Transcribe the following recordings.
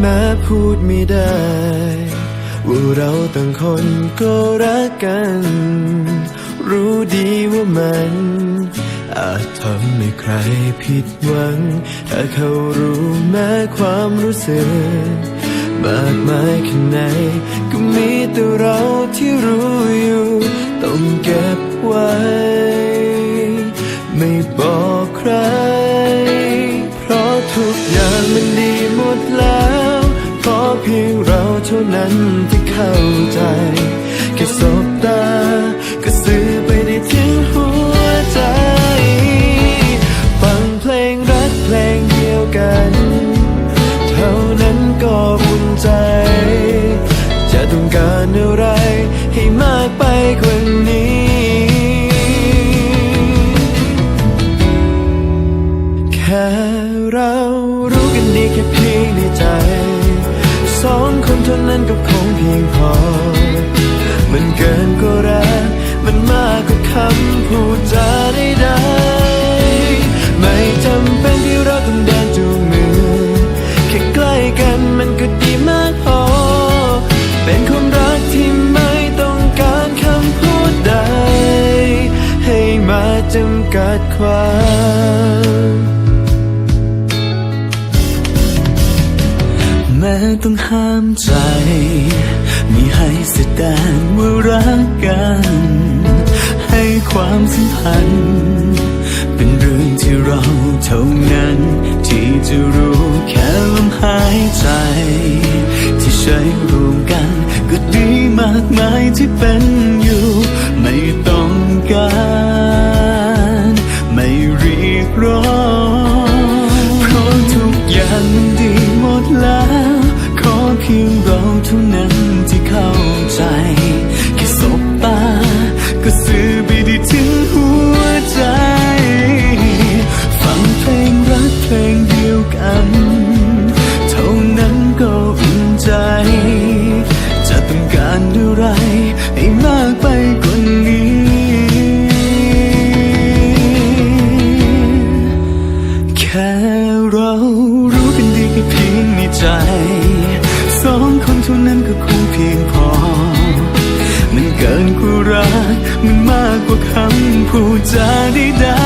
แม้พูดไม่ได้ ว่าเราต่างคนก็รักกัน รู้ดีว่ามันอาจทำให้ใครผิดหวัง ถ้าเขารู้แม้ความรู้สึก มากมายแค่ไหนก็มีแต่เราที่รู้อยู่ ต้องเก็บไว้ เท่านั้นที่เข้าใจ แค่สบตา ก็สื่อไปได้ถึงหัวใจ ฟังเพลงรักเพลงเดียวกัน เท่านั้นก็อุ่นใจ จะต้องการอะไรให้มากไปกว่านี้แค่เรา ท่านั้นก็คงเพียงพอ มันเกินกว่ารักมันมากกว่าคำพูดจาได้ๆไม่จำเป็นที่เราต้องเดินจูงมือ แค่ใกล้กันมันก็ดีมากพอ เป็นความรักที่ไม่ต้องการคำพูดใด ให้มาจำกัดความ แม้ต้องห้ามใจมีให้แสดงว่ารักกัน ให้ความสัมพันธ์ เป็นเรื่องที่เราเท่านั้น ที่จะรู้แค่ลมหายใจ ที่ใช้รวมกัน ก็ดีมากมายที่เป็นอยู่ ไม่ต้องการ เราเท่านั้นที่เข้าใจ ท่านั้นก็คงเพียงพอ มันเกินกว่ารัก มันมากกว่าคำพูดจาได้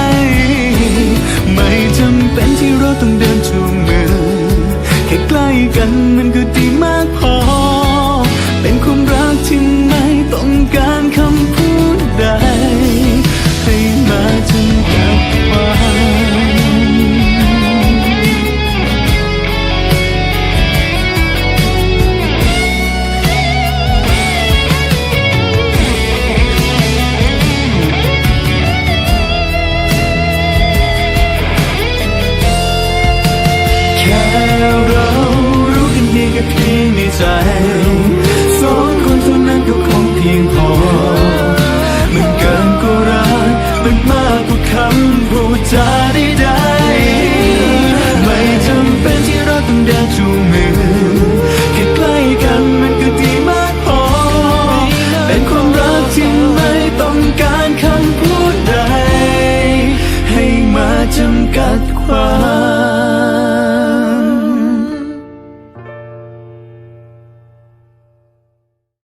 รู้กันดี